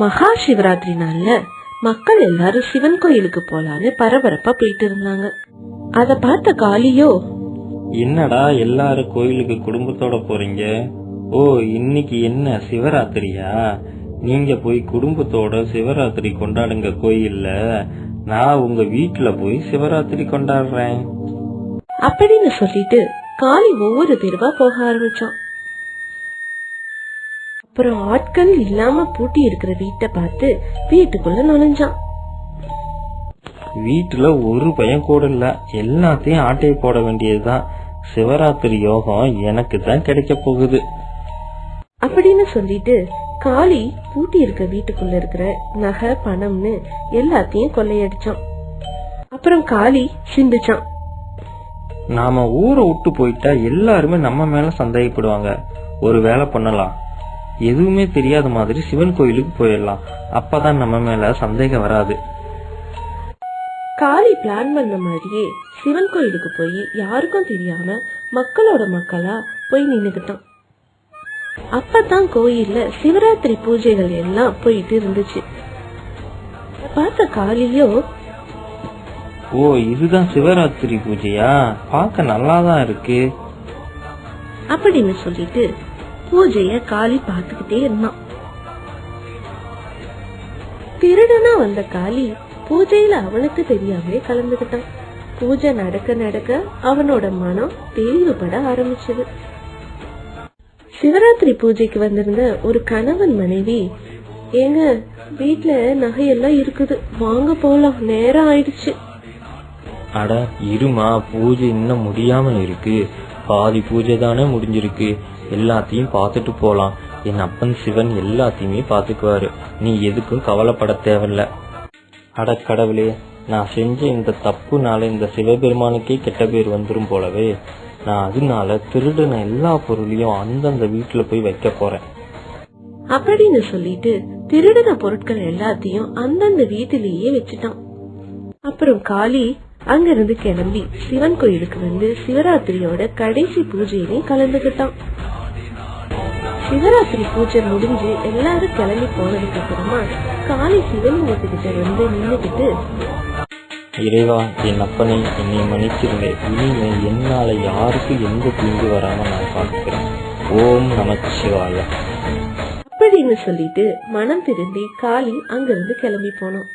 மகா சிவராத்திரி நாள்ல மக்கள் எல்லாரும் சிவன் கோயிலுக்கு போலான்னு பரபரப்பா போயிட்டு இருந்தாங்க. அத பார்த்த காளியோ என்னடா எல்லாரும் கோயிலுக்கு குடும்பத்தோட போறீங்க? ஓ இன்னைக்கு என்ன சிவராத்திரியா? நீங்க போய் குடும்பத்தோட சிவராத்திரி கொண்டாடுங்க கோயில்ல. நான் உங்க வீட்டுல போய் சிவராத்திரி கொண்டாடுறேன். அப்படின்னு சொல்லிட்டு காளி ஒவ்வொரு தெருவா போக ஆரம்பிச்சான். அப்புறம் ஆட்கள் இல்லாம பூட்டி இருக்கிற வீட்டை பார்த்து வீட்டுக்குள்ள நுழைஞ்சான். வீட்டுல ஒரு பயம் கூட இல்ல. எல்லாத்தையும் ஆட்டையை போட வேண்டியதுதான். சிவராத்திரி யோகம் எனக்கு தான் கிடைக்க போகுது. அப்படின்னு சொல்லிட்டு காளி பூட்டி இருக்க வீட்டுக்குள்ள இருக்கிற நகை பணம்னு எல்லாத்தையும் கொள்ளையடிச்சான். அப்புறம் காளி சிந்திச்சான். நாம ஊரை விட்டு போயிட்டா எல்லாருமே நம்ம மேல சந்தேகப்படுவாங்க. ஒரு வேலை பண்ணலாம். எதுவுமே தெரியாத மாதிரி சிவன் கோயிலுக்கு போயிடலாம். அப்பதான் நம்ம மேல சந்தேகம் வராது. காளி பிளான் பண்ண மாதிரியே சிவன் கோயிலுக்கு போய் யாருக்கும் தெரியாம மக்களோட மக்களா போய் நின்னுக்கிட்டான். அப்பதான் கோயில்ல சிவராத்திரி பூஜைகள் எல்லாம் போயிட்டு இருந்துச்சு. பார்த்த காளியோ ஓ இதுதான் சிவராத்திரி பூஜையா? பார்க்க நல்லாதான் இருக்கு. அப்படின்னு சொல்லிட்டு பூஜைய காளி பார்த்துக்கிட்டே இருந்தான். திருடனா வந்த காளி பூஜையில அவனுக்கு தெரியாமலே கலந்துகிட்டான் பூஜை நடக்க நடக்க அவனோட மனம் தெளிவுபட ஆரம்பிச்சது. சிவராத்திரி பூஜைக்கு வந்திருந்த ஒரு கணவன் மனைவி ஏங்க வீட்ல நகையெல்லாம் இருக்குது வாங்க போலாம் நேரம் ஆயிடுச்சு. அட இருமா பூஜை இன்னும் முடியாம இருக்கு. பாதி பூஜை தானே முடிஞ்சிருக்கு. எல்லாத்தையும் பார்த்துட்டு போகலாம் என் அப்பன் சிவன் எல்லாத்தையுமே பார்த்துக்குவாரு. நீ எதுக்கும் கவலைப்பட தேவையில்ல. அட கடவுளே நான் செஞ்ச இந்த தப்புனால இந்த சிவபெருமானுக்கே கெட்ட பேர் வந்துடும் போலவே நான் அதனால திருடின எல்லா பொருளையும் அந்தந்த வீட்டுல போய் வைக்க போறேன். அப்படின்னு சொல்லிட்டு திருடின பொருட்கள் எல்லாத்தையும் அந்தந்த வீட்டிலேயே வச்சுட்டான். அப்புறம் காளி அங்கிருந்து கிளம்பி சிவன் கோயிலுக்கு வந்து சிவராத்திரியோட கடைசி பூஜையிலையும் கலந்துகிட்டான் சிவராத்திரி பூஜை முடிஞ்சு எல்லாரும் கிளம்பி போனதுக்கு அப்புறமா காளி சிவலிங்கத்துக்கிட்ட வந்து நின்னுக்கிட்டு இறைவா என் அப்பனை என்னை மன்னிச்சிருங்க. இனிமே என்னால யாருக்கு எந்த தீங்கு வராம நான் பார்க்கிறேன். ஓம் நமச்சிவாய அப்படின்னு சொல்லிட்டு மனம் திருந்தி காளி அங்கிருந்து கிளம்பி போனோம்